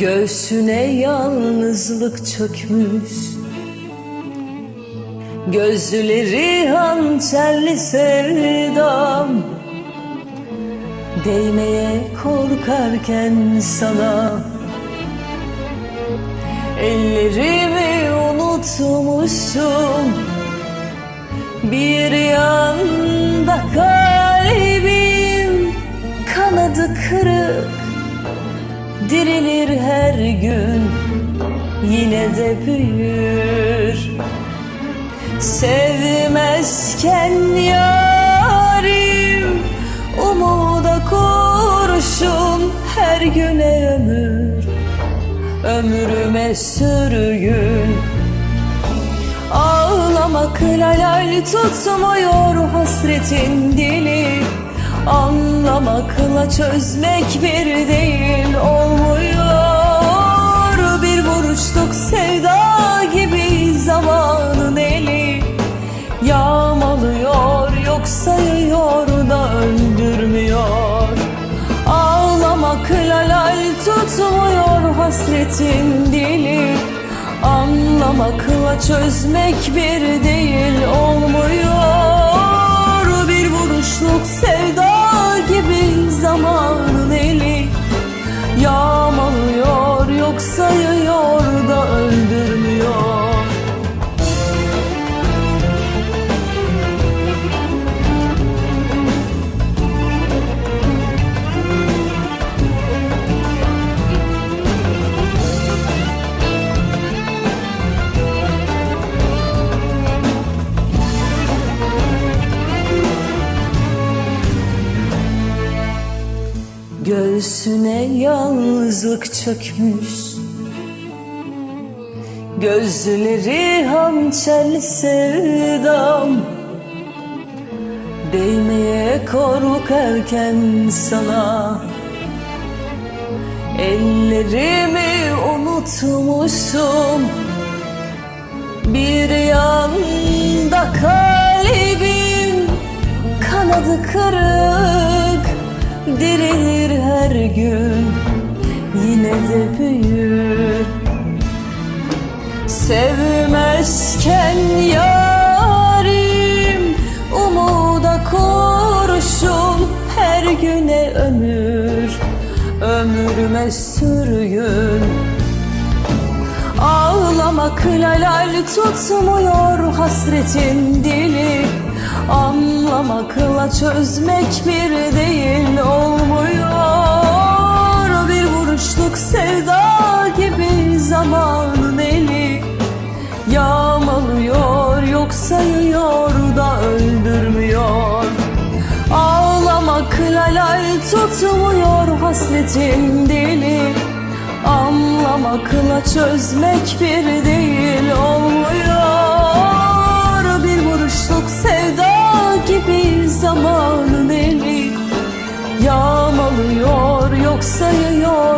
Göğsüne yalnızlık çökmüş. Gözleri hançerli sevdam. Değmeye korkarken sana. Ellerimi unutmuşum. Bir yanda kalbim Kanadı kırık Dirilir her gün. Yine de büyür. Sevmezken yarim Umuda kurşun Her güne ömür. Ömrüme sürgün Ağlamak lalal tutmuyor hasretin dili Anlamakla çözmek bir değil olmuyor. Bir vuruşluk sevda gibi zamanın eli. Yağmalıyor yok sayıyor da öldürmüyor. Ağlamak lalal tutmuyor hasretin dili. Anlamakla çözmek bir değil olmuyor Göğsüne yalnızlık çökmüş. Gözleri hançerli sevdam. Değmeye korkarken sana. Ellerimi unutmuşum. Bir yanda kalbim Kanadı kırık Dirilir her gün. Yine de büyür. Sevmezken yarim Umuda kurşun Her güne ömür. Ömrüme sürgün Ağlamak lalal tutmuyor hasretin dili Anlamakla çözmek bir değil olmuyor. Bir vuruşluk sevda gibi zamanın eli. Yağmalıyor yok sayıyor da öldürmüyor. Ağlamak lalal tutmuyor hasretin dili. Anlamakla çözmek bir değil olmuyor sayıyor.